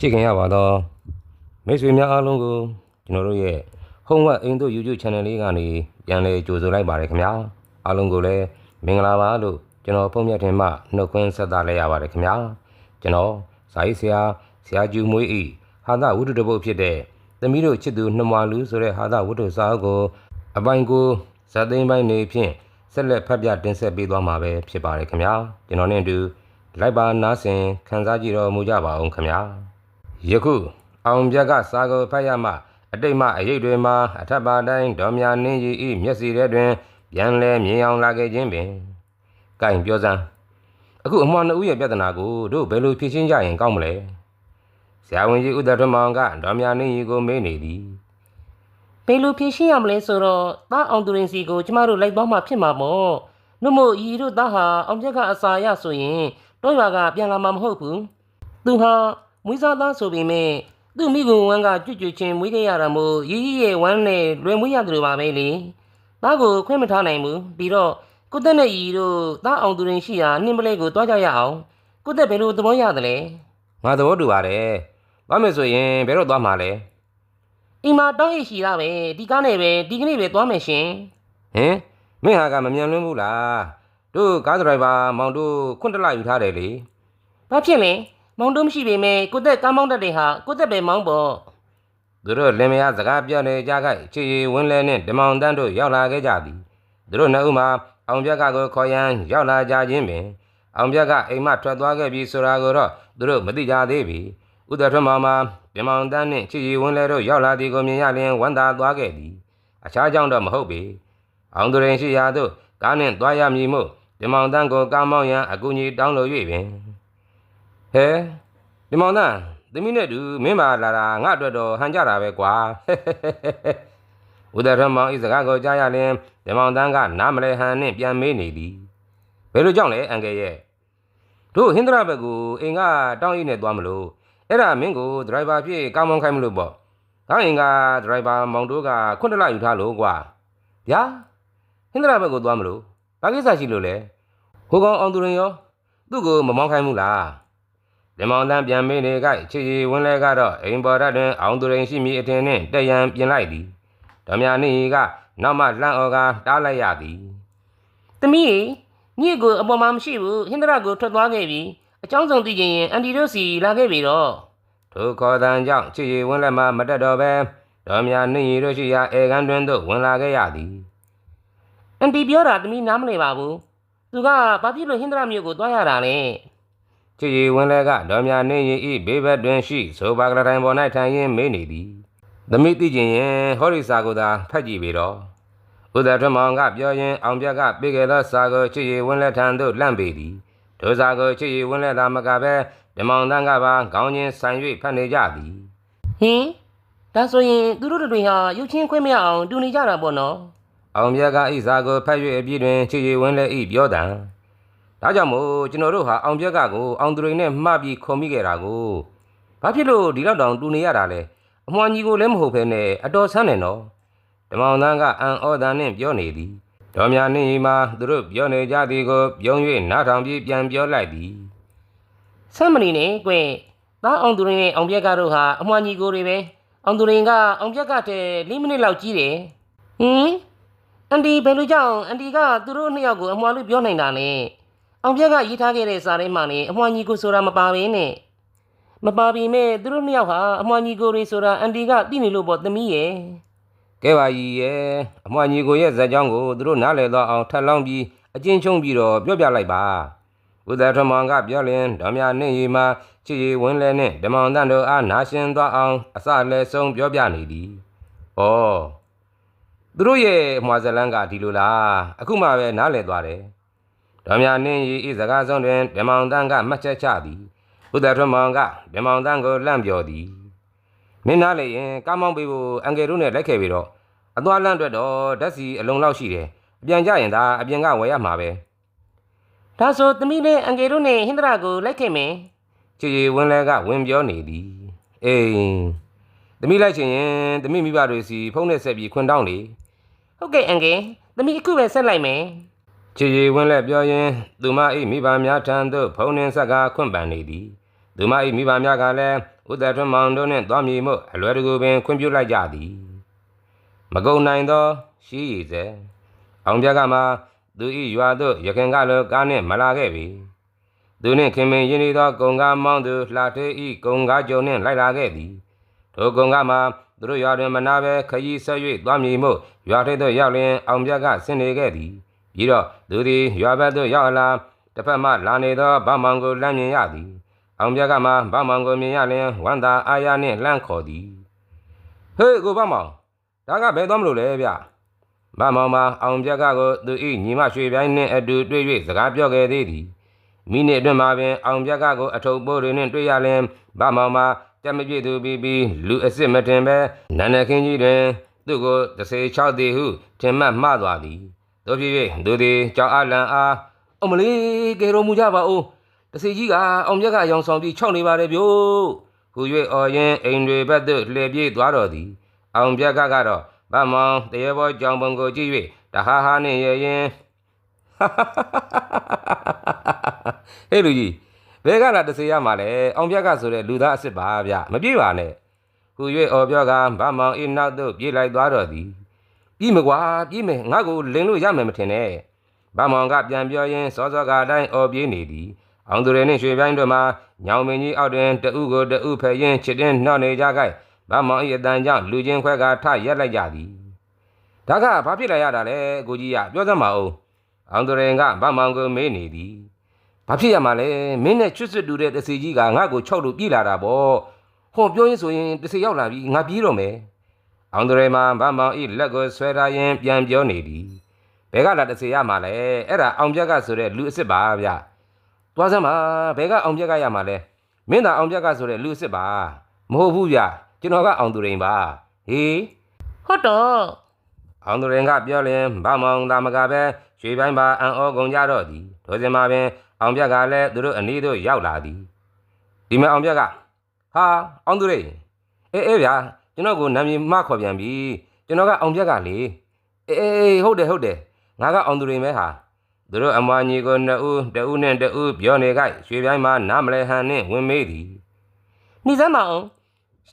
ကြည့်ခင်ရပါတော့မိတ်ဆွေများအားလုံးကိုကျွန်တော်တို့ရဲ့ Home Web အိမ်တို့ YouTube Channel လေးကနေပြန်လည်ကြိုဆိုလိုက်ပါတယ်ခင်ဗျာအားလုံးကိုလည်းမင်္ဂလာပါလို့ကျွန်တော်ဖုန်းမြတ်ထင်မှနှုတ်ခွန်းဆက်သလိုက်ရပါတယ်ခင်ဗျာကျွန်တော်ဇာရေးဆရာဆရာကျူမွေးဤဟာသဝိတ္တပုတ်ဖြစ်တဲ့သမီးတို့ချစ်သူနှမလူဆိုတဲ့ဟာသဝိတ္တစာအုပ်ကိုအပိုင်းကိုဇာသိမ်းပိုင်းနေဖြင့်ဆက်လက်ဖတ်ပြတင်ဆက်ပေးသွားမှာပဲဖြစ်ပါတယ်ခင်ဗျာကျွန်တော်နဲ့အတူလိုက်ပါနားဆင်ခန်းစားကြည့်တော်မူကြပါအောင်ခင်ဗျာ ယခုအောင်ပြက်ကစာကိုဖတ်ရမှအတိတ်မှအရေးတွေမှာအထက်ပါတိုင်းဒေါ်မြနင်းကြီးဤမျက်စီထဲတွင်ပြန်လဲမြင်အောင်လာခဲ့ခြင်းပင်ကင်ပြောစမ်းအခုအမွှာနှစ်ဦးရဲ့ပြဿနာကိုတို့ဘယ်လိုဖြေရှင်းကြရင်ကောင်းမလဲဆရာဝန်ကြီးဦးသက်ထွန်းမောင်ကဒေါ်မြနင်းကြီးကိုမေးနေသည်ဘယ်လိုဖြေရှင်းရမလဲဆိုတော့တားအောင်သူရင်စီကိုကျမတို့လိုက်သွားမှဖြစ်မှာပေါ့။နှုတ်မို့ဤတို့သားဟာအောင်ချက်ကအစာရဆိုရင်တော့ရွာကပြန်လာမှာမဟုတ်ဘူး။သူဟာ မွေးစားသားဆိုပေမဲ့သူ့မိကွန်ဝမ်းကကြွကြွချင်းမွေးခဲ့ရတာမို့ရီရီရဲ့ဝမ်းနဲ့လွယ်မွေးရတယ်လို့ပါပဲလေ။သားကိုခွင့်မထားနိုင်ဘူး။ပြီးတော့ကိုတက်နဲ့ဤတို့တားအောင်သူရင်ရှိရာနှင်းပလဲကိုတွားကြရအောင်။ကိုတက်ဘယ်လိုသဘောရတယ်လဲငါသဘောတူပါတယ်ဘာမယ်ဆိုရင်ဘယ်တော့သွားမှာလဲ။အိမ်မှာတောင်းရရှိတာပဲဒီကားနဲ့ပဲဒီကနေ့ပဲသွားမယ်ရှင်။ဟင်မင်းဟာကမမြန်လွန်းဘူးလားတို့ကားဒရိုင်ဘာမောင်တို့ခွန့်တလယူထားတယ်လေ။ဘာဖြစ်လဲ။ မောင်တို့မရှိပေမဲ့ကိုသက်ကားမောင်းတတ်တဲ့ဟာကိုသက်ပဲမောင်းပေါ့သူတို့လင်မယားစကားပြောနေကြခိုက်ချစ်ရီဝင်းလဲနဲ့ဓမ္မောင်တန်းတို့ရောက်လာခဲ့ကြသည်သူတို့နှစ်ဦးမှာအောင်ပြက်ကကိုခေါ်ရန်ရောက်လာကြခြင်းပင်အောင်ပြက်ကအိမ်မထွက်သွားခဲ့ပြီဆိုတာကိုတော့သူတို့မသိကြသေးပြီဥဒထွန်းမောင်မှာဓမ္မောင်တန်းနှင့်ချစ်ရီဝင်းလဲတို့ရောက်လာသည်ကိုမြင်ရလျင်ဝမ်းသာသွားခဲ့သည်အခြားကြောင့်တော့မဟုတ်ပေအောင်သူရင်ရှိရာသို့ကားနှင့်သွားရမည်မို့ဓမ္မောင်တန်းကိုကားမောင်းရန်အကူအညီတောင်းလို၍ပင် ဟဲဓမ္မောင်တန်းသမီးနဲ့တူမင်းပါလာတာငါအတွက်တော့ဟန်ကြတာပဲကွာဦးဒရမောင်ဤစကားကိုကြားရလင်ဓမ္မောင်တန်းကနားမလဲဟန်နှင့်ပြန်မေးနေသည်ဘယ်လိုကြောင့်လဲအန်ကယ်ရဲ့တို့ဟင်္ဒရာဘက်ကိုအိမ်ကတောင်းအိနဲ့သွားမလို့အဲ့ဒါမင်းကိုဒရိုင်ဘာဖြစ်ကောင်းမောင်းခိုင်းမလို့ပေါ့ငါအိမ်ကဒရိုင်ဘာမောင်တို့ကခွန့်တလယူထားလို့ကွာဗျာဟင်္ဒရာဘက်ကိုသွားမလို့ဘာကိစ္စရှိလို့လဲဟိုကောင်အောင်သူရင်ရောသူ့ကိုမမောင်းခိုင်းဘူးလား ဓမ္မောင်တန်းပြန်မေးနေကြချစ်ရီဝင်းလဲကတော့အိမ်ပေါ်ရတွင်အောင်သူရင်ရှိမည်အထင်နှင့်တယံပြင်လိုက်သည်ဓမြနီကနောက်မှလှမ်းအော်ကတားလိုက်ရသည်။သမီးရေညစ်ကိုအပေါ်မှာမရှိဘူးဟင်္ဒရာကိုထွက်သွားခဲ့ပြီ။အကြောင်းစုံသိချင်ရင်အန်တီတို့စီလာခဲ့ပြီတော့ထိုခေါ်တန်ကြောင့်ချစ်ရီဝင်းလက်မှမတက်တော့ပဲဓမြနီတို့ရှိရာအေကန်တွင်သို့ဝင်လာခဲ့ရသည်။အန်တီပြောတာသမီးနားမလည်ပါဘူး။သူကဘာဖြစ်လို့ဟင်္ဒရာမြို့ကိုသွားရတာလဲ ချစ်ရီဝင်းလက်ကဓမြနီဤဘေးဘက်တွင်ရှိဆိုပါကလတိုင်ပေါ်၌ထိုင်ရင်းမေးနေသည်သမီးသိကျင်ရင်ဟောဒီစာကိုသာဖတ်ကြည့်ပေတော့ဥဒထမောင်ကပြောရင်အောင်ပြက်ကပြေခဲ့သောစာကိုချစ်ရီဝင်းလက်ထံသို့လှမ်းပေသည်ဒုစာကိုချစ်ရီဝင်းလက်သာမကပဲဓမောင်တန်းကပါခေါင်းချင်းဆိုင်၍ဖတ်နေကြသည်။ဟင်ဒါဆိုရင်သူတို့တွေဟာရုပ်ချင်းခွင့်မရအောင်တူနေကြတာပေါ့နော်အောင်မြတ်ကဤစာကိုဖတ်၍အပြည့်တွင်ချစ်ရည်ဝင်းလက်ဤပြောတံ ဒါကြောင့်မို့ကျွန်တော်တို့ဟာအောင်မြတ်ကကိုအောင်သူရိန်နဲ့မှပြီးခုံမိခဲ့တာကိုဘာဖြစ်လို့ဒီလောက်တောင်တူနေရတာလဲအမွှာညီကိုလည်းမဟုတ်ဘဲနဲ့အတော်ဆန်းနေနော်ဓမ္မောင်တန်းကအံဩတန်နှင့်ပြောနေသည်ဒေါ်မြနှင့်ဤမှာသူတို့ပြောနေကြသည်ကိုပြုံး၍နားထောင်ပြီးပြန်ပြောလိုက်သည်။ဆမ်းမနေနဲ့ကွ။သားအောင်သူရင်းနဲ့အောင်ပြက်ကတော့ဟာအမွှာညီကိုတွေပဲ။အောင်သူရင်းကအောင်ပြက်ကတည်း၄မိနစ်လောက်ကြီးတယ်။ဟင်အန်တီဘယ်လိုကြောင့်အန်တီကသူတို့နှစ်ယောက်ကိုအမွှာလို့ပြောနိုင်တာလဲ။ အောင်ပြက်ကရေးထားခဲ့တဲ့စာထဲမှာလည်းအမွှာညီကိုဆိုတာမပါဘဲနဲ့မပါပေမဲ့သူတို့နှစ်ယောက်ဟာအမွှာညီကိုတွေဆိုတာအန်တီကသိနေလို့ပေါ့သမီးရဲ့ကဲပါကြီးရဲ့အမွှာညီကိုရဲ့ဇာတ်ကြောင်းကိုသူတို့နားလည်တော့အောင်ထပ်လောင်းပြီးအကျဉ်းချုံပြီးတော့ပြောပြလိုက်ပါဥဒထမောင်ကပြောလင်ဓမ္မနှင့်ရီမှာချစ်ရီဝင်းလဲနှင့်ဓမ္မောင်တန်တို့အားနာရှင်သွားအောင်အစလဲဆုံးပြောပြနေသည်ဩသူတို့ရဲ့အမွှာဇလန်းကဒီလိုလားအခုမှပဲနားလည်သွားတယ် ဓမ္မနှင့်ရီဤစကားဆုံးတွင်ဓမ္မောင်တန်ကမှတ်ချက်ချသည်ဥဒထမောင်ကဓမ္မောင်တန်ကိုလှမ်းပြောသည်မင်းနားလေရင်ကားမောင်းပေးဖို့အန်ကယ်တို့နဲ့လိုက်ခဲ့ပြီးတော့အသွားလန့်အတွက်တော့ဓာတ်စီအလုံးလောက်ရှိတယ်အပြန်ကြရင်ဒါအပြင်ကဝယ်ရမှာပဲဒါဆိုသမီးနဲ့အန်ကယ်တို့နဲ့ဟင်္ဒရာကိုလိုက်ခဲ့မယ်ချီချီဝင်းလဲကဝင်ပြောနေသည်အေးသမီးလိုက်ချင်ရင်သမီးမိဘတွေစီဖုန်းနဲ့ဆက်ပြီးခွင်တောင်းလေဟုတ်ကဲ့အန်ကယ်သမီးအခုပဲဆက်လိုက်မယ် ချီချီဝင်းလဲပြောရင်သူမအိမိဘများထံသို့ဖုန်းနှင်းဆက်ကခွင့်ပန်နေသည်သူမအိမိဘများကလည်းဥဒထွန်းမောင်တို့နှင့်သွားမည်မို့အလွယ်တကူပင်ခွင့်ပြုလိုက်ကြသည်မကုံနိုင်သောရှိရည်စေအောင်ပြကမှသူ၏ရွာသို့ရခင်ကလိုကားနှင့်မလာခဲ့ပြီသူနှင့်ခင်မင်ရင်းနေသောကုံကားမောင်းသူလှထေး၏ကုံကားကြုံနှင့်လိုက်လာခဲ့သည်ထိုကုံကားမှာသူတို့ရွာတွင်မနာဘဲခရီးဆက်၍သွားမည်မို့ရွာထိပ်သို့ရောက်လျင်အောင်ပြကဆင်းနေခဲ့သည် ပြီးတော့သူသည်ရွာဘက်သို့ရောက်လာတစ်ဖက်မှလာနေသောဗမောင်ကိုလမ်းမြင်ရသည်အောင်ပြကမှဗမောင်ကိုမြင်ရလျင်ဝန္တာအာရနှင့်လှမ်းခေါ်သည်ဟေးကိုဗမောင်ဒါကဘယ်သွားမလို့လဲဗျဗမောင်မှာအောင်ပြကကိုသူ၏ညီမရွှေပြိုင်းနှင့်အတူတွေ့၍စကားပြောခဲ့သေးသည်မိနစ်အတွင်းမှာပင်အောင်ပြကကိုအထုပ်ပိုးတွေနှင့်တွေ့ရလျင်ဗမောင်မှာတက်မပြည့်သူပြီးပြီးလူအစ်စ်မတင်ပဲနန္ဒခင်းကြီးတွင် သူ့ကို36သည်ဟုထင်မှတ်မှားသွားသည် တို့ဖြစ်၍သူသည်ကြောက်အလန့်အားအမလေးကယ်တော်မူကြပါဦးတစီကြီးကအောင်မြက်ကရောင်ဆောင်ပြီးခြောက်နေပါတယ်ဗျို့ဟူ၍အော်ရင်အိမ်တွေဘက်သို့လှည့်ပြေးသွားတော်သည်အောင်မြက်ကကတော့ဗမောင်တရေဘောကြောင်ပုံကိုကြည့်၍တဟားဟာနှင့်ရရင်ဟဲ့လူကြီးဘဲကလာတစီရမှာလဲအောင်မြက်ကဆိုတဲ့လူသားအစ်စ်ပါဗျမပြေးပါနဲ့ဟူ၍အော်ပြောကဗမောင်ဤနောက်သို့ပြေးလိုက်သွားတော်သည် ပြီးမကွာပြီးမယ်ငါ့ကိုလင်းလို့ရမယ်မထင်နဲ့ဗမောင်ကပြန်ပြောရင်းစောစောကအတိုင်းအော်ပြေးနေသည်အောင်သူရနှင့်ရွှေပိုင်းတို့မှာညောင်မင်းကြီးအောက်တွင်တအုကိုတအုဖယ်ရင်ချစ်တင်းနှော့နေကြကြဗမောင်၏အတန်ကြောင့်လူချင်းခွဲကထရက်လိုက်ကြသည်ဒါကဘာဖြစ်လာရတာလဲကိုကြီးကပြောစမ်းပါဦးအောင်သူရင်ကဗမောင်ကိုမေးနေသည်ဘာဖြစ်ရမှာလဲမင်းနဲ့ချွတ်စွတ်တူတဲ့တစီကြီးကငါ့ကို၆လို့ပြေးလာတာပေါ့ဟောပြောရင်ဆိုရင်တစီရောက်လာပြီငါပြေးတော့မယ် အောင်သူရင်မှာဗမောင်၏လက်ကိုဆွဲထားရင်ပြန်ပြောနေသည်ဘဲကလာတစီရမှာလဲအဲ့ဒါအောင်ပြက်ကဆိုတဲ့လူအစ်စ်ပါဗျ။သွားစမ်းပါဘယ်ကအောင်ပြက်ကရမှာလဲမင်းသာအောင်ပြက်ကဆိုတဲ့လူအစ်စ်ပါမဟုတ်ဘူးဗျကျွန်တော်ကအောင်သူရင်ပါဟေးဟုတ်တော့အောင်သူရင်ကပြောရင်ဗမောင်သာမကပဲရွှေပိုင်းပါအံ့ဩကုန်ကြတော့သည်ထိုစဉ်မှာပင်အောင်ပြက်ကလည်းသူတို့အနီးသို့ရောက်လာသည်ဒီမဲ့အောင်ပြက်ကဟာအောင်သူရင်အေးအေးဗျာ ကျွန်တော်ကိုနာမည်မခေါ်ပြန်ပြီကျွန်တော်ကအောင်ပြက်ကလေအေးအေးဟုတ်တယ်ဟုတ်တယ်ငါကအောင်သူရင်ပဲဟာသူတို့အမွာညီကိုနှစ်ဦးတဦးနဲ့တဦးပြောနေကြရွှေပြိုင်းမှာနားမလဲဟန်နှင့်ဝင်မေးသည်နေစမ်းမအောင်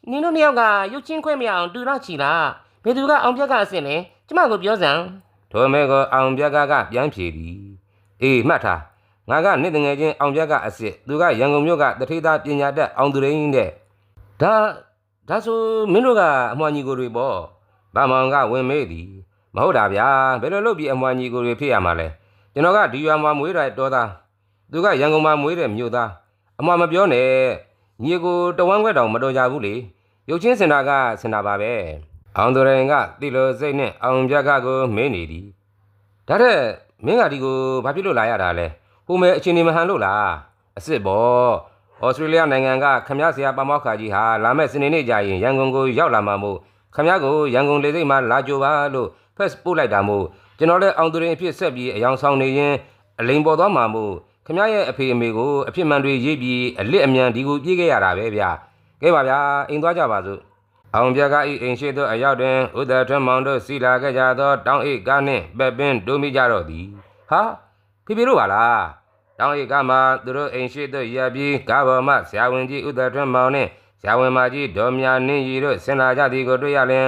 နင်တို့နှစ်ယောက်ကရုပ်ချင်းခွဲမရအောင်တူတော့ချီလားဘယ်သူကအောင်ပြက်ကအစ်စ်လဲကျမကိုပြောစမ်းထိုမဲကိုအောင်ပြက်ကကပြန်ဖြေသည်အေးမှတ်ထားငါကနေ့တငယ်ချင်းအောင်ပြက်ကအစ်စ်သူကရန်ကုန်မြို့ကတထေးသားပညာတတ်အောင်သူရင်းတဲ့ဒါ ဒါဆိုမင်းတို့ကအမွာညီကိုတွေပေါ့ဗမောင်ကဝင်မေးသည်မဟုတ်တာဗျာဘယ်လိုလုပ်ပြီးအမွာညီကိုတွေဖြစ်ရမှာလဲကျွန်တော်ကဒီရွာမှာမွေးတဲ့တော်သားသူကရန်ကုန်မှာမွေးတဲ့မြို့သားအမွာမပြောနဲ့ညီကိုတဝမ်းခွဲတောင်မတော်ကြဘူးလေရုပ်ချင်းစင်တာကစင်တာပါပဲအောင်သူရင်ကတိလိုစိတ်နဲ့အောင်ပြက်ကကိုမင်းနေသည်ဒါတဲ့မင်းကဒီကိုဘာဖြစ်လို့လာရတာလဲဟိုမဲအချင်းနေမဟန်လို့လားအစ်စ်ပေါ့ ဩစတြေးလျနိုင်ငံကခမရဆရာပမောက္ခကြီးဟာလာမဲ့စနေနေ့ကျရင်ရန်ကုန်ကိုရောက်လာမှာမို့ခမရကိုရန်ကုန်လေဆိပ်မှာလာကြိုပါလို့ဖက်ပို့လိုက်တာမို့ကျွန်တော်လည်းအောင်သူရင်အဖြစ်ဆက်ပြီးအယောင်ဆောင်နေရင်အလိန်ပေါ်သွားမှာမို့ခမရရဲ့အဖေအမေကိုအဖြစ်မှန်တွေရေးပြီးအလစ်အမြန်ဒီကိုပြေးခဲ့ရတာပဲဗျာကဲပါဗျာအိမ်သွားကြပါစို့အောင်ပြကဤအိမ်ရှိသို့အရောက်တွင်ဥဒ္ဒထွန်းမောင်တို့စီလာခဲ့ကြသော တောင်းအိတ်ကားနှင့်ပက်ပင်းဒုံမိကြတော့သည်ဟာဖေဖေတို့ပါလား တောင်းအိတ်ကားမှာသူတို့အိမ်ရှိသို့ရပ်ပြီးကားပေါ်မှဆရာဝန်ကြီးဥဒ္ဒထွန်းမောင်နှင့်ဆရာဝန်မကြီးဒေါ်မြနင်းရီတို့ဆင်လာကြသည်ကိုတွေ့ရလျင်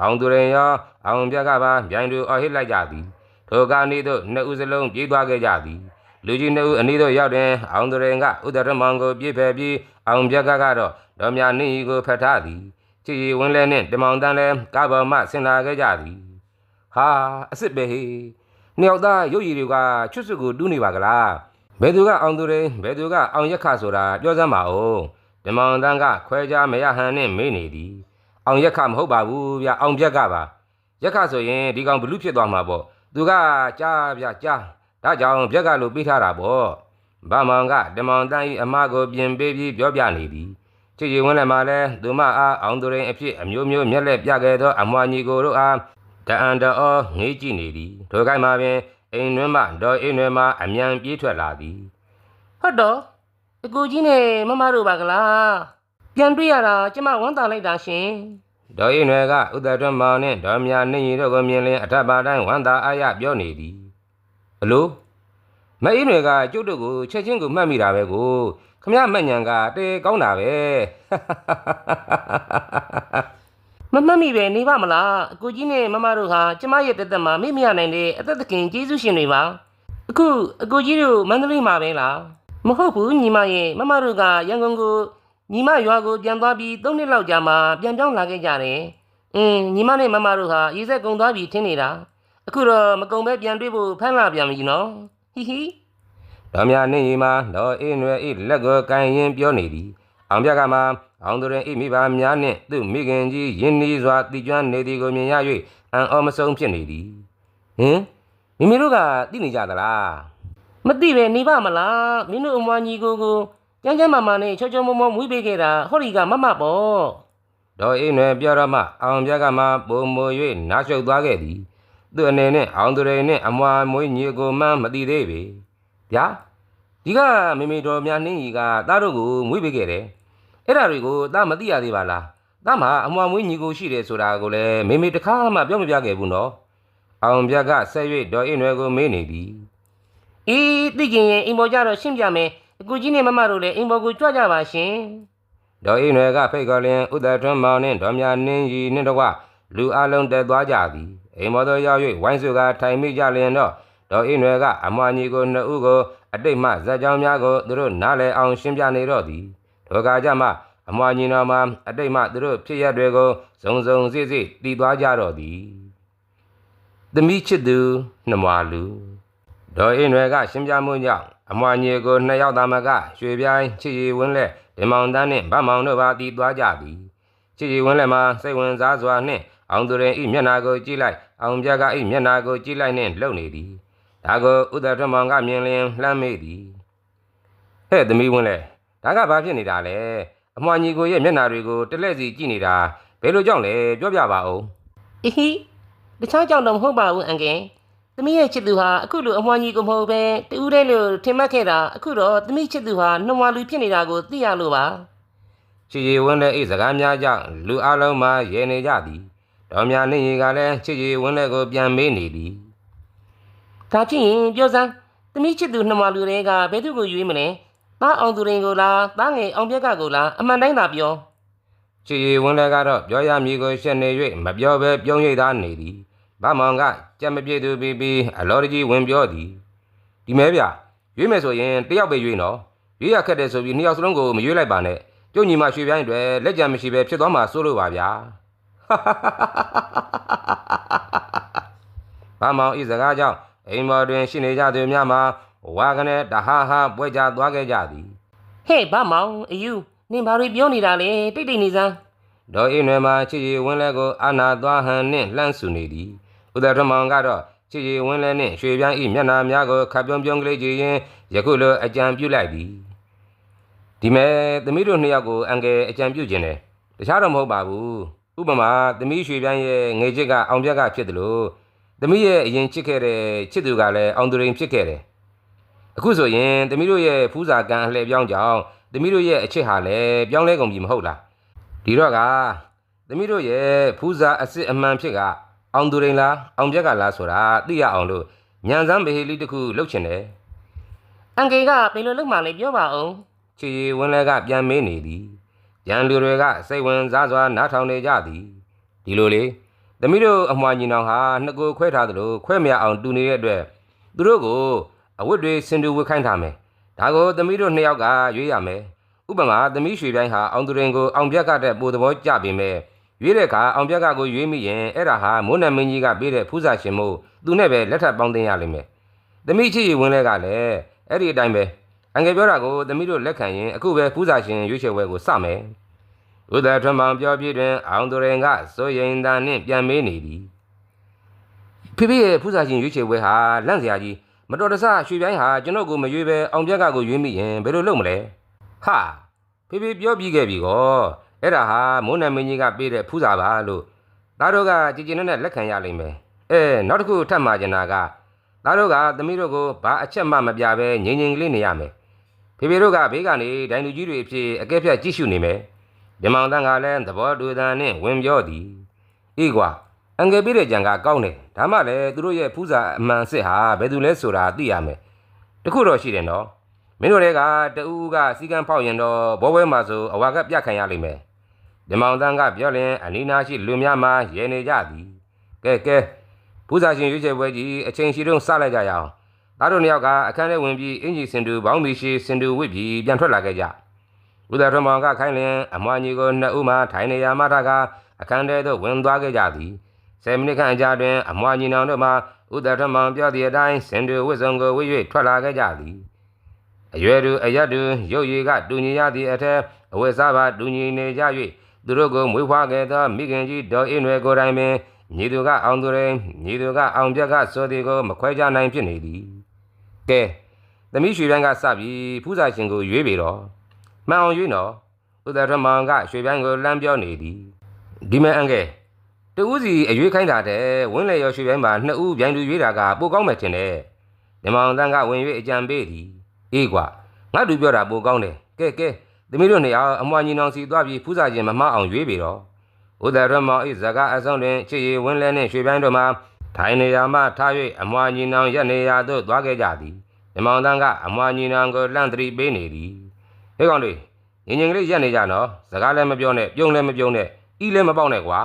အောင်သူရင်ရောအောင်ပြကပါဗျိုင်းတူအော်ဟစ်လိုက်ကြသည်ထိုကားနည်းသို့နှစ်ဦးစလုံးပြေးသွားခဲ့ကြသည်လူကြီးနှစ်ဦးအနည်းသို့ရောက်တွင်အောင်သူရင်ကဥဒ္ဒထွန်းမောင်ကိုပြေးဖယ်ပြီးအောင်ပြကကတော့တော်မြနင်းဤကိုဖတ်ထားသည်ချီရီဝင်းလဲနှင့်တမောင်တန်းလဲကားပေါ်မှဆင်လာခဲ့ကြသည်ဟာအစ်စ်ပဲဟေနှစ်ယောက်သားရုပ်ရည်တွေကချွတ်စွတ်ကိုတူးနေပါကလား ဘယ်သူကအောင်သူရင်ဘယ်သူကအောင်ရက်ခဆိုတာပြောစမ်းပါဦးတမောင်တန်းကခွဲခြားမရဟန်နှင့်မေးနေသည်အောင်ရက်ခမဟုတ်ပါဘူးဗျအောင်ပြက်ကပါရက်ခဆိုရင်ဒီကောင်ဘလူးဖြစ်သွားမှာပေါ့သူကကြားဗျကြားဒါကြောင့်ပြက်ကလို့ပြီးထားတာပေါ့ဗမောင်ကတမောင်တန်းဤအမကိုပြင်ပေးပြီးပြောပြနေသည်ချစ်ရီဝင်းလည်းမှလည်းသူမအားအောင်သူရင်အဖြစ်အမျိုးမျိုးမျက်လက်ပြခဲ့သောအမွာညီကိုတို့အားတအန်တော်ငေးကြည့်နေသည်ထိုကိုင်းမှာပင် အိမ်တွင်မှဒေါ်အိမ်တွင်မှအမြန်ပြေးထွက်လာသည်ဟုတ်တော့အကူကြီးနဲ့မမတို့ပါကလားပြန်တွေ့ရတာကျမဝမ်းသာလိုက်တာရှင်ဒေါ်အိမ်တွေကဥဒ္ဒတွန်းမောင်နှင့်ဒေါ်မြနှင်းရီတို့ကိုမြင်လျင်အထက်ပါတိုင်းဝမ်းသာအားရပြောနေသည်ဘလို့မအိမ်တွေကကျုပ်တို့ကိုချက်ချင်းကိုမှတ်မိတာပဲကိုခခမရမှတ်ညံကတေကောင်းတာပဲ မမှတ်မိပဲနေပါမလားအကိုကြီးနဲ့မမတို့ဟာကျမရဲ့တက်တက်မှာမေ့မရနိုင်တဲ့အသက်သခင်ကျေးဇူးရှင်တွေပါအခုအကိုကြီးတို့မန္တလေးမှာပဲလားမဟုတ်ဘူးညီမရဲ့မမတို့ကရန်ကုန်ကိုညီမရွာကိုပြန်သွားပြီး၃နှစ်လောက်ကြာမှပြန်ပြောင်းလာခဲ့ကြတယ်အင်းညီမနဲ့မမတို့ဟာရေစက်ကုံသွားပြီးထင်းနေတာအခုတော့မကုံပဲပြန်တွေ့ဖို့ဖမ်းလာပြန်ပြီနော်ဟီဟီတော်မြနှင်းရီမှာတော်အေးနွယ်ဤလက်ကိုကန်ရင်ပြောနေသည်အောင်ပြကမှာ အောင်သူရင်ဤမိဘများနှင့်သူ့မိခင်ကြီးယင်းနီးစွာတည်ကျွမ်းနေသည်ကိုမြင်ရ၍အံ့ဩမဆုံးဖြစ်နေသည်ဟင်မိမိတို့ကသိနေကြသလားမသိပဲနေပါမလားမင်းတို့အမွာညီကိုကိုကျန်းကျန်းမာမာနဲ့ချောချောမောမောမွေးပေးခဲ့တာဟောဒီကမမပေါ့တော်အေးနွယ်ပြောတော့မှအောင်ပြကမှာပုံမွေ၍နားရှုပ်သွားခဲ့သည်သူ့အနေနဲ့အောင်သူရင်နှင့်အမွာမွေးညီကိုမှမသိသေးပေဗျာဒီကမိမိတော်များနှင်းကြီးကသားတို့ကိုမွေးပေးခဲ့တယ် အဲ့ဒါတွေကိုသားမသိရသေးပါလားသားမှာအမွာမွေးညီကိုရှိတယ်ဆိုတာကိုလည်းမိမိတစ်ခါမှပြောမပြခဲ့ဘူးနော်အောင်ပြကဆက်၍တော်အေးနွယ်ကိုမေးနေသည်အေးသိကျင်ရင်အိမ်ပေါ်ကြတော့ရှင်းပြမယ်အကူကြီးနဲ့မမတို့လည်းအိမ်ပေါ်ကိုကြွကြပါရှင်ဒေါ်အိနွယ်ကဖိတ်ခေါ်လျင်ဥဒထွန်းမောင်နှင့်ဒေါ်မြနှင်းရီနှင့်တကွလူအလုံးတက်သွားကြသည်အိမ်မော်တော်ရောက်၍ဝိုင်းစုကထိုင်မိကြလျင်တော့ဒေါ်အိနွယ်ကအမွာညီကိုနှစ်ဦးကိုအတိတ်မှဇက်ကြောင်းများကိုသူတို့နားလည်အောင်ရှင်းပြနေတော့သည် ထိုကကြမှအမွာညီတော်မှာအတိတ်မှသူတို့ဖြစ်ရက်တွေကိုစုံစုံစစ်စစ်တည်သွားကြတော့သည်သမီးချစ်သူနှမွာလူဒေါ်အိနွယ်ကရှင်းပြမှုကြောင့်အမွာညီကိုနှစ်ယောက်သားမကရွှေပြိုင်းချစ်ရီဝင်းလက်ဒီမောင်တန်းနှင့်ဗမောင်တို့ပါတည်သွားကြသည်ချစ်ရီဝင်းလက်မှာစိတ်ဝင်စားစွာနှင့်အောင်သူရင်ဤမျက်နာကိုကြည့်လိုက်အောင်ပြကဤမျက်နာကိုကြည့်လိုက်နှင့်လှုပ်နေသည်ဒါကိုဥဒထမောင်ကမြင်လျင်လှမ်းမေးသည်ဟဲ့သမီးဝင်းလက် ဒါကဘာဖြစ်နေတာလဲအမွာညီကိုရဲ့မျက်နာတွေကိုတလက်စီကြည့်နေတာဘယ်လိုကြောင့်လဲပြောပြပါဦးအေးဟီတခြားကြောင့်တော့မဟုတ်ပါဘူးအန်ကယ်သမီးရဲ့ချစ်သူဟာအခုလိုအမွာညီကိုမဟုတ်ပဲတူးတဲ့လို့ထင်မှတ်ခဲ့တာအခုတော့သမီးချစ်သူဟာနှမွာလူဖြစ်နေတာကိုသိရလို့ပါချစ်ရီဝင်းလက်ဤစကားများကြောင့်လူအလုံးမှာရေနေကြသည်တော်များနှင့်ရီကလည်းချစ်ရီဝင်းလက်ကိုပြန်မေးနေသည်ဒါဖြစ်ရင်ပြောစမ်းသမီးချစ်သူနှမွာလူတွေကဘယ်သူကိုရွေးမလဲ သားအောင်သူရင်ကိုလားသားငယ်အောင်ပြက်ကကိုလားအမှန်တိုင်းသာပြောချီရီဝင်းလည်းကတော့ပြောရမည်ကိုရှက်နေ၍မပြောဘဲပြုံးရိပ်သားနေသည်ဗမောင်ကကြက်မပြည့်သူပြီးပြီးအလော်တကြီးဝင်ပြောသည်ဒီမဲဗျရွေးမယ်ဆိုရင်တယောက်ပဲရွေးနော်ရွေးရခက်တယ်ဆိုပြီးနှစ်ယောက်စလုံးကိုမရွေးလိုက်ပါနဲ့ကျုပ်ညီမရွှေပြိုင်းတွေလက်ကြံမရှိပဲဖြစ်သွားမှာစိုးလို့ပါဗျာဗမောင်ဤစကားကြောင့်အိမ်မော်တွင်ရှိနေကြသူများမှာ ဝါကနေတဟာဟာပွဲကြသွားခဲ့ကြသည်ဟဲ့ဗမောင်အယူနင်ဘာတွေပြောနေတာလဲတိတ်တိတ်နေစမ်းဒေါ်အိနွယ်မှာချစ်ရီဝင်းလဲကိုအာနာသွားဟန်နှင့်လှမ်းဆူနေသည်ဥဒရမောင်ကတော့ချစ်ရီဝင်းလဲနှင့်ရွှေပြန်းဤမျက်နာများကိုခပ်ပြုံးပြုံးကလေးကြည့်ရင်ယခုလိုအကြံပြုလိုက်သည်ဒီမဲ့သမီးတို့နှစ်ယောက်ကိုအန်ကယ်အကြံပြုခြင်းတယ်တခြားတော့မဟုတ်ပါဘူးဥပမာသမီးရွှေပြန်းရဲ့ငွေချစ်ကအောင်ပြက်ကဖြစ်တယ်လို့သမီးရဲ့အရင်ချစ်ခဲ့တဲ့ချစ်သူကလည်းအောင်သူရင်ဖြစ်ခဲ့တယ် အခုဆိုရင်သမီးတို့ရဲ့ဖူးစာကံအလှည့်ပြောင်းကြောင်းသမီးတို့ရဲ့အချစ်ဟာလည်းပြောင်းလဲကုန်ပြီမဟုတ်လားဒီတော့ကသမီးတို့ရဲ့ဖူးစာအစ်စ်အမှန်ဖြစ်ကအောင်သူရင်လားအောင်ပြက်ကလားဆိုတာသိရအောင်လို့ညံစမ်းဗဟေလိတစ်ခုလုပ်ချင်တယ်အန်ကယ်ကဘယ်လိုလုပ်မှလဲပြောပါအောင်ချီရီဝင်းလဲကပြန်မေးနေသည်ရန်လူတွေကစိတ်ဝင်စားစွာနားထောင်နေကြသည်ဒီလိုလေသမီးတို့အမွှာညီနောင်ဟာနှစ်ကိုခွဲထားသလိုခွဲမရအောင်တူနေတဲ့အတွက်သူတို့ကို အဝတ်တွေစင်တူဝတ်ခိုင်းထားမယ်ဒါကိုသမီးတို့နှစ်ယောက်ကရွေးရမယ်ဥပမာသမီးရွှေတိုင်းဟာအောင်သူရင်ကိုအောင်ပြက်ကတဲ့ပိုသဘောကြပေမဲ့ရွေးတဲ့အခါအောင်ပြက်ကကိုရွေးမိရင်အဲ့ဒါဟာမိုးနံမင်းကြီးကပေးတဲ့ဖူးစာရှင်မို့သူနဲ့ပဲလက်ထပ်ပေါင်းတင်ရလိမ့်မယ်။သမီးချစ်ရီဝင်လဲကလည်းအဲ့ဒီအတိုင်းပဲအငယ်ပြောတာကိုသမီးတို့လက်ခံရင်အခုပဲဖူးစာရှင်ရွေးချယ်ဝဲကိုစမယ်။ဥဒထွန်းမောင်ပြောပြတွင်အောင်သူရင်ကစိုးရင်တန်နှင့်ပြန်မေးနေသည်။ဖေဖေရဲ့ဖူးစာရှင်ရွေးချယ်ဝဲဟာလန့်စရာကြီး မတော်တဆရွှေပြိုင်းဟာကျွန်တော်ကိုမရွေးပဲအောင်ပြက်ကကိုရွေးမိရင်ဘယ်လိုလုပ်မလဲ။ဟာဖေဖေပြောပြီးခဲ့ပြီကော။အဲ့ဒါဟာမိုးနံမင်းကြီးကပေးတဲ့ဖူးစာပါလို့သားတို့ကကြည်ကြည်နဲ့နဲ့လက်ခံရလိမ့်မယ်အဲနောက်တစ်ခုထပ်မှာကျင်တာကသားတို့ကသမီးတို့ကိုဘာအချက်မှမပြဘဲငြိမ်ငြိမ်ကလေးနေရမယ်ဖေဖေတို့ကဘေးကနေဒိုင်လူကြီးတွေအဖြစ်အကဲဖြတ်ကြည့်ရှုနေမယ်ဒီမောင်တန်းကလည်းသဘောတူတန်နဲ့ဝင်ပြောသည်အေးကွာ အငယ်ပေးတဲ့ကြံကကောင်းတယ်ဒါမှလည်းသူတို့ရဲ့ဖူးစာအမှန်စစ်ဟာဘယ်သူလဲဆိုတာသိရမယ်တခုတော့ရှိတယ်နော်မင်းတို့တွေကတအူးကစီကံဖောက်ရင်တော့ဘောပွဲမှာဆိုအဝါကပြတ်ခံရလိမ့်မယ်ဓမ္မောင်တန်းကပြောရင်အနီးနားရှိလူများမှရဲနေကြသည်ကဲကဲဘုဇာရှင်ရွေးချယ်ပွဲကြီးအချိန်ရှိတုန်းစလိုက်ကြရအောင်သားတို့နှစ်ယောက်ကအခန်းထဲဝင်ပြီးအင်ကြီးစင်တူဘောင်းမီရှိစင်တူဝစ်ပြီးပြန်ထွက်လာခဲ့ကြဘုဇာထွန်းမောင်ကခိုင်းလင်အမွာညီကိုနှစ်ဦးမှထိုင်နေရမှထကအခန်းထဲသို့ဝင်သွားခဲ့ကြသည် 10မိနစ်ခန့်အကြာတွင်အမွာညီနောင်တို့မှဥဒရထွန်းမောင်ပြောသည့်အတိုင်းစင်တူဝစ်စုံကိုဝစ်၍ထွက်လာခဲ့ကြသည်အရွယ်သူအရက်သူရုပ်ရည်ကတူညီရသည့်အထက်အဝတ်စားပါတူညီနေကြ၍သူတို့ကိုမွေးဖွားခဲ့သောမိခင်ကြီးဒေါ်အင်းရွယ်ကိုယ်တိုင်ပင်ညီသူကအောင်သူရင်ညီသူကအောင်ပြက်ကဆိုသည်ကိုမခွဲခြားနိုင်ဖြစ်နေသည်ကဲသမီးရွှေပိုင်းကစပြီးဖူးစာရှင်ကိုရွေးပြီတော့မှန်အောင်ရွေးနော်ဥဒရမောင်ကရွှေပိုင်းကိုလမ်းပြောနေသည်ဒီမဲ့အန်ကဲ တူးစီအရွေးခိုင်းတာတဲ့ဝင်းလေရောရွှေပိုင်းမှာနှစ်ဦးပြိုင်သူရွေးတာကပိုကောင်းမယ်ထင်တယ်ဒီမောင်တန်းကဝင်၍အကြံပေးသည်အေးကွာငါတို့ပြောတာပိုကောင်းတယ်ကဲကဲသမီးတို့နေအောင်အမွာညီနောင်စီသွားပြီးဖူးစာခြင်းမမအောင်ရွေးပြီတော့ဥဒရမောင်ဤဇကာအဆောင်တွင်ချစ်ရည်ဝင်းလဲနှင့်ရွှေပိုင်းတို့မှထိုင်နေရာမှထား၍အမွာညီနောင်ရက်နေရာသို့သွားခဲ့ကြသည်ဓမ္မောင်တန်းကအမွာညီနောင်ကိုလှန့်သတိပေးနေသည်ဟေးကောင်လေးငင်ငင်ကလေးရက်နေကြနော်ဇကာလည်းမပြောနဲ့ပြုံးလည်းမပြုံးနဲ့ဤလည်းမပေါက်နဲ့ကွာ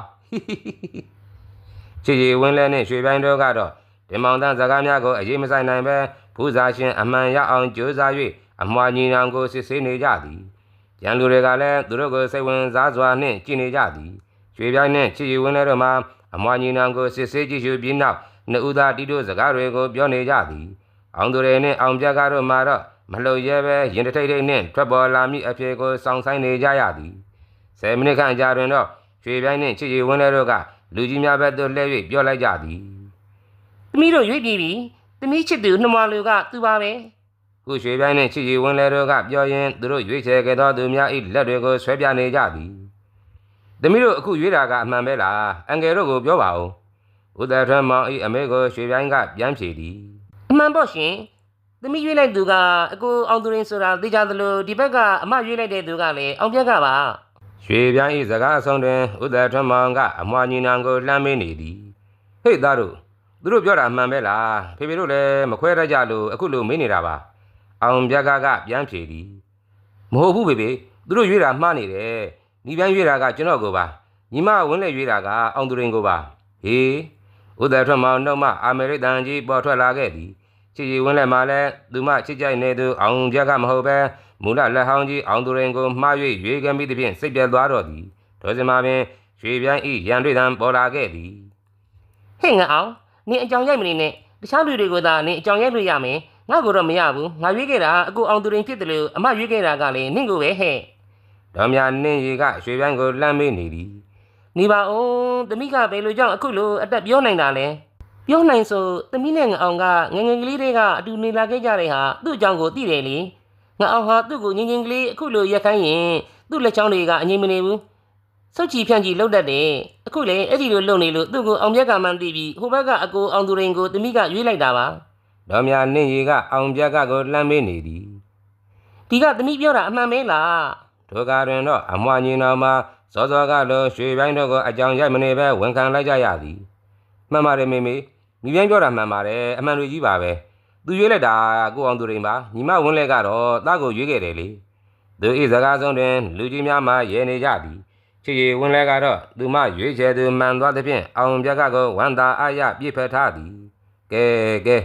ချစ်ရည်ဝင်းလဲနှင့်ရွှေပိုင်းတို့ကတော့ဓမ္မောင်တန်းဇကာများကိုအရေးမဆိုင်နိုင်ပဲဖူးစာရှင်အမှန်ရအောင်ကြိုးစား၍အမွာညီနောင်ကိုစစ်ဆေးနေကြသည်။ကျန်လူတွေကလည်းသူတို့ကိုစိတ်ဝင်စားစွာနှင့်ကြည်နေကြသည်။ရွှေပြိုင်နှင့်ချစ်ရီဝင်းလည်းတို့မှာအမွာညီနောင်ကိုစစ်ဆေးကြည့်ရှုပြီးနောက်နှစ်ဦးသားတီတို့စကားတွေကိုပြောနေကြသည်။အောင်သူတွေနှင့်အောင်ပြတ်ကားတို့မှာတော့မလှုပ်ရဲပဲရင်တထိတ်ထိတ်နှင့်ထွက်ပေါ်လာမိအဖြေကိုစောင့်ဆိုင်နေကြရသည်။ဆယ်မိနစ်ခန့်ကြာတွင်တော့ ရွှေပြိုင်နှင့်ချစ်ရီဝင်းလည်းတို့ကလူကြီးများဘက်သို့လှည့်၍ပြောလိုက်ကြသည်။သမီးတို့ရွေးပြီးပြီသမီးချစ်သူနှမလူကသူပါပဲခုရွှေပြိုင်နှင့်ချစ်ရီဝင်းလဲတို့ကပြောရင်သူတို့ရွေးချယ်ခဲ့သောသူများ၏လက်တွေကိုဆွဲပြနေကြသည်။သမီးတို့အခုရွေးတာကအမှန်ပဲလား။အန်ကယ်တို့ကိုပြောပါဦး။ဦးသက်ထွန်းမောင်၏အမေကိုရွှေပြိုင်ကပြန်ဖြေသည်အမှန်ပေါ့ရှင်သမီးရွေးလိုက်သူကအကိုအောင်သူရင်ဆိုတာသိကြသလိုဒီဘက်ကအမရွေးလိုက်တဲ့သူကလည်းအောင်ပြက်ကပါ။ ရွှေပြိုင်၏စကားအဆုံးတွင်ဦးသက်ထွန်းမောင်ကအမွာညီနံကိုလှမ်းမေးနေသည်။ဟေ့သားတို့သူတို့ပြောတာမှန်ပဲလား။ဖေဖေတို့လည်းမခွဲတတ်ကြလို့အခုလိုမေးနေတာပါ။အောင်ပြက်ကကပြန်ဖြေသည်။မဟုတ်ဘူးဖေဖေသူတို့ရွေးတာမှားနေတယ်ညီပြန်ရွေးတာကကျွန်တော်ကိုပါညီမဝင်းလက်ရွေးတာကအောင်သူရင်ကိုပါဟေးဥဒရထွန်းမောင်နှုတ်မှအာမေရိတန်ကြီးပေါ်ထွက်လာခဲ့သည်ချစ်ရီဝင်းလက်မှာလည်းသူမချစ်ကြိုက်နေသူအောင်ပြက်ကမဟုတ်ပဲ မူလလက်ဟောင်းကြီးအောင်သူရင်ကိုမှား၍ရွေးခဲ့မိသဖြင့်စိတ်ပြတ်သွားတော့သည်ဒေါ်စင်မာပင်ရွှေပြန်ဤရန်တွေ့တံပေါ်လာခဲ့သည်ဟဲ့ငါအောင်နင်အကြောင်ရိုက်မနေနဲ့တခြားလူတွေကိုသာနင်အကြောင်ရိုက်လို့ရမယ်ငါကိုတော့မရဘူးငါရွေးခဲ့တာအကိုအောင်သူရင်ဖြစ်တယ်လို့အမရွေးခဲ့တာကလည်းနင့်ကိုပဲဟဲ့ဒေါ်မြနင်းရီကရွှေပြန်ကိုလှမ်းမေးနေသည်နေပါဦးသမီးကဘယ်လိုကြောင့်အခုလိုအတက်ပြောနိုင်တာလဲပြောနိုင်ဆိုသမီးနဲ့ငါအောင်ကငယ်ငယ်ကလေးတွေကအတူနေလာခဲ့ကြတဲ့ဟာသူ့အကြောင်းကိုသိတယ်လေ ငါအောင်ဟာသူ့ကိုငင်ငင်ကလေးအခုလိုရက်ခိုင်းရင်သူ့လက်ချောင်းတွေကအငြိမ်မနေဘူးစုတ်ချီဖြန့်ချီလှုပ်တတ်တယ်အခုလေအဲ့ဒီလိုလှုပ်နေလို့သူ့ကိုအောင်မြက်ကမှန်းသိပြီးဟိုဘက်ကအကိုအောင်သူရင်ကိုသမီးကရွေးလိုက်တာပါဒေါ်မြနင်းရီကအောင်ပြက်ကကိုလှမ်းမေးနေသည်ဒီကသမီးပြောတာအမှန်ပဲလားထိုကားတွင်တော့အမွှာညီနောင်မှာစောစောကလိုရွှေပိုင်းတို့ကိုအကြောင်းရိုက်မနေပဲဝန်ခံလိုက်ကြရသည်မှန်ပါတယ်မေမေမိပြန်ပြောတာမှန်ပါတယ်အမှန်တွေကြီးပါပဲ သူရွေးလိုက်တာကိုအောင်သူရိန်ပါညီမဝင်းလက်ကတော့တားကိုရွေးခဲ့တယ်လေသူဤစကားဆုံးတွင်လူကြီးများမှရဲနေကြသည်ချစ်ရီဝင်းလက်ကတော့သူမရွေးချယ်သူမှန်သွားသဖြင့်အောင်ပြက်ကကိုဝမ်းသာအားရပြည့်ဖက်ထားသည်ကဲကဲ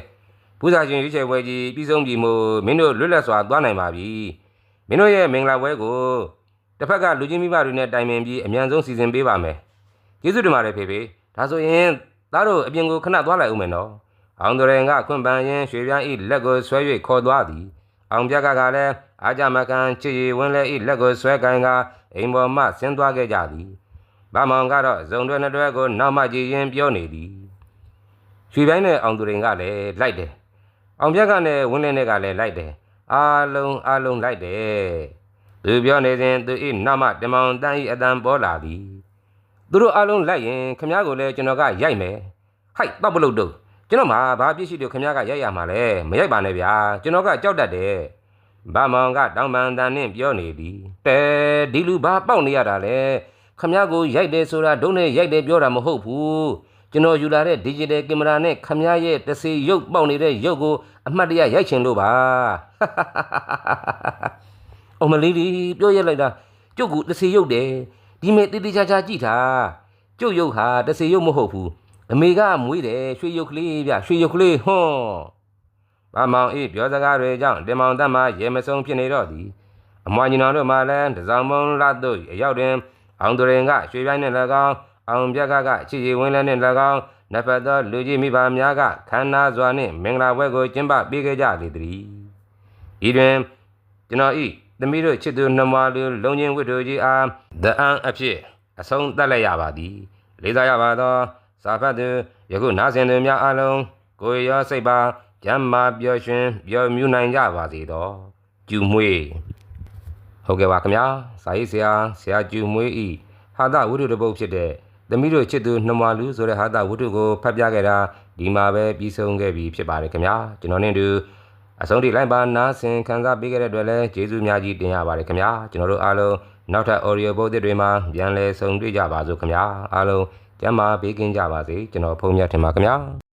ပူဇာရှင်ရွေးချယ်ပွဲကြီးပြီးဆုံးပြီမို့မင်းတို့လွတ်လပ်စွာသွားနိုင်ပါပြီမင်းတို့ရဲ့မင်္ဂလာပွဲကိုတစ်ဖက်ကလူချင်းမိဘတွေနဲ့တိုင်ပင်ပြီးအမြန်ဆုံးစီစဉ်ပေးပါမယ်။ကျေးဇူးတင်ပါတယ်ဖေဖေ။ဒါဆိုရင်သားတို့အပြင်ကိုခဏသွားလိုက်ဦးမယ်နော်။ အောင်တော်ရင်ကခွင့်ပန်းရင်ရွှေပြန်းဤလက်ကိုဆွဲ၍ခေါ်သွားသည်။အောင်ပြက်ကကလည်းအားကြမကန်ချစ်ရီဝင်းလဲဤလက်ကိုဆွဲကိုင်ကအိမ်ပေါ်မှဆင်းသွားခဲ့ကြသည်။ဗမောင်ကတော့ဇုံတွဲနှစ်တွဲကိုနောက်မှကြည့်ရင်ပြောနေသည်။ရွှေပိုင်းနဲ့အောင်သူရင်ကလည်းလိုက်တယ်။အောင်ပြက်ကနဲ့ဝင်းလဲနဲ့ကလည်းလိုက်တယ်။အားလုံးအားလုံးလိုက်တယ်သူပြောနေစဉ်သူဤနမတမောင်တန်းဤအတန်ပေါ်လာသည်သူတို့အားလုံးလိုက်ရင်ခမ ्या ကိုလည်းကျွန်တော်ကရိုက်မယ်ဟိုက်တော့ပလုတ်တော့ ကျွန်တော်မှာဘာပြစ်ရှိလို့ခမ ्या ကရိုက်ရမှာလဲမရိုက်ပါနဲ့ဗျာကျွန်တော်ကကြောက်တတ်တယ်ဗမောင်ကတောင်ပန်တန်နဲ့ပြောနေသည်တဲဒီလူဘာပေါက်နေရတာလဲခမ ्या ကိုရိုက်တယ်ဆိုတာဒုံးနဲ့ရိုက်တယ်ပြောတာမဟုတ်ဘူးကျွန်တော်ယူလာတဲ့ digital camera နဲ့ခမည်းရဲ့တစီရုပ်ပေါက်နေတဲ့ရုပ်ကိုအမှတ်တရရိုက်ချင်လို့ပါအမလေးလေးပြောရက်လိုက်တာကျုပ်ကတစီရုပ်တယ်ဒီမဲ့တိတိကျကျကြည့်တာကျုပ်ရုပ်ဟာတစီရုပ်မဟုတ်ဘူး အမေကမွေးတယ်ရွှေရုပ်ကလေးဗျရွှေရုပ်ကလေးဟွန်းဘာမောင်အေးပြောစကားတွေကြောင့်တင်မောင်တက်မှရေမဆုံးဖြစ်နေတော့သည်အမွာညီနောင်တို့မှလည်းတစောင်းမုံလာတို့အရောက်တွင် အောင်သူရင်ကရွှေပြိုင်းနဲ့၎င်းအောင်ပြက်ကကချစ်ရည်ဝင်းလဲနဲ့၎င်းနဖတ်သောလူကြီးမိဘများကခန္ဓာစွာနှင့်မင်္ဂလာပွဲကိုကျင်းပပေးခဲ့ကြလေသည်ဤတွင်ကျွန်တော်ဤသမီးတို့ချစ်သူနှမလူလုံချင်းဝိတ္တုကြီးအားတအံအဖြစ်အဆုံးသတ်လိုက်ရပါသည် လေးစားရပါသော စာဖတ်သူယခုနားဆင်သူများအားလုံးကိုယ်ရောစိတ်ပါကျမ်းမာပျော်ရွှင်ပျော်မြူနိုင်ကြပါစေသောကျူမွေဟုတ်ကဲ့ပါခင်ဗျာစာရေးဆရာဆရာကျူမွေးဤဟာသဝိတုတပုတ်ဖြစ်တဲ့သမီးတို့ချစ်သူနှမလူဆိုတဲ့ဟာသဝိတုကိုဖတ်ပြခဲ့တာဒီမှာပဲပြီးဆုံးခဲ့ပြီဖြစ်ပါတယ်ခင်ဗျာကျွန်တော်နဲ့အတူအဆုံးထိလိုက်ပါနားဆင်ခံစားပေးခဲ့တဲ့အတွက်လည်းကျေးဇူးများကြီးတင်ရပါတယ်ခင်ဗျာကျွန်တော်တို့အားလုံးနောက်ထပ် audio book တွေမှာပြန်လည်ဆုံတွေ့ကြပါစို့ခင်ဗျာအားလုံး ကျမ်းမာပေးကင်းကြပါစေကျွန်တော်ဖုန်းမြတ်ထင်ပါခင်ဗျာ